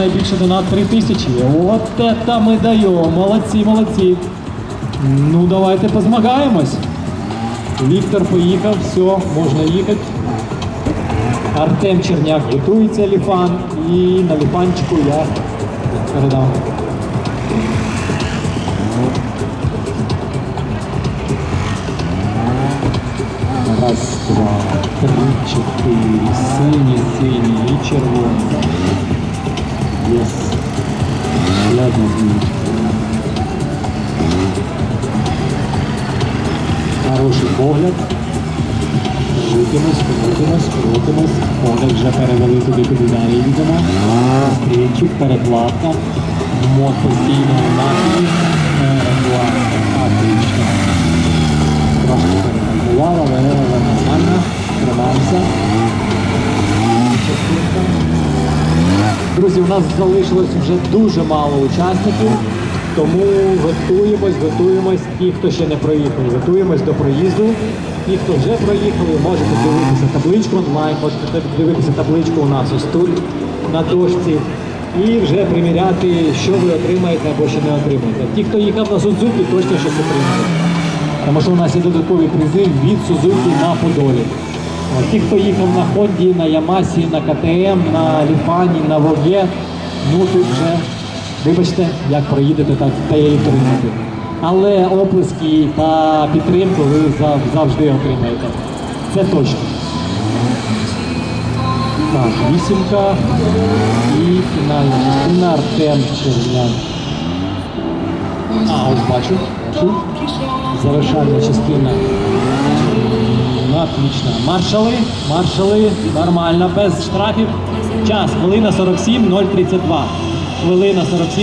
Найбільше донат 3 тисячі. От це ми даємо. Молодці, молодці. Ну, давайте позмагаємось. Віктор поїхав, все, можна їхати. Артем Черняк готується ліфан і на ліфанчику я передам. Раз, два, три, чотири. Сині, сині і червоні. Хороший погляд. Крутимось, крутимось, крутимось. Погляд вже перевели туди, куди далі йдемо. Стрільчик, перекладка. Мод постійно в нашій. Перекладка. Отлично. Трошки перекалькувала, але нормально. Тримаємося. Друзі, у нас залишилось вже дуже мало учасників, тому готуємось, готуємось. Ті, хто ще не проїхали, готуємось до проїзду. Ті, хто вже проїхали, можете дивитися табличку онлайн, можете дивитися табличку у нас ось тут на дошці. І вже приміряти, що ви отримаєте або що не отримаєте. Ті, хто їхав на Сузуки, точно щось отримали. Тому що у нас є додаткові призи від Сузуки на Подолі. Ті, хто їхав на Хонді, на Ямасі, на КТМ, на Ліфані, на Воге, ну тут вже, вибачте, як проїдете, так та й отримати. Але оплески та підтримку ви завжди отримаєте. Це точно. Так, вісімка і фінальна частина Артем Черняк. А, ось бачу. Тут завершальна частина. Отлично. Маршали, маршали, нормально, без штрафів. Час, хвилина 47, 032. Хвилина 47.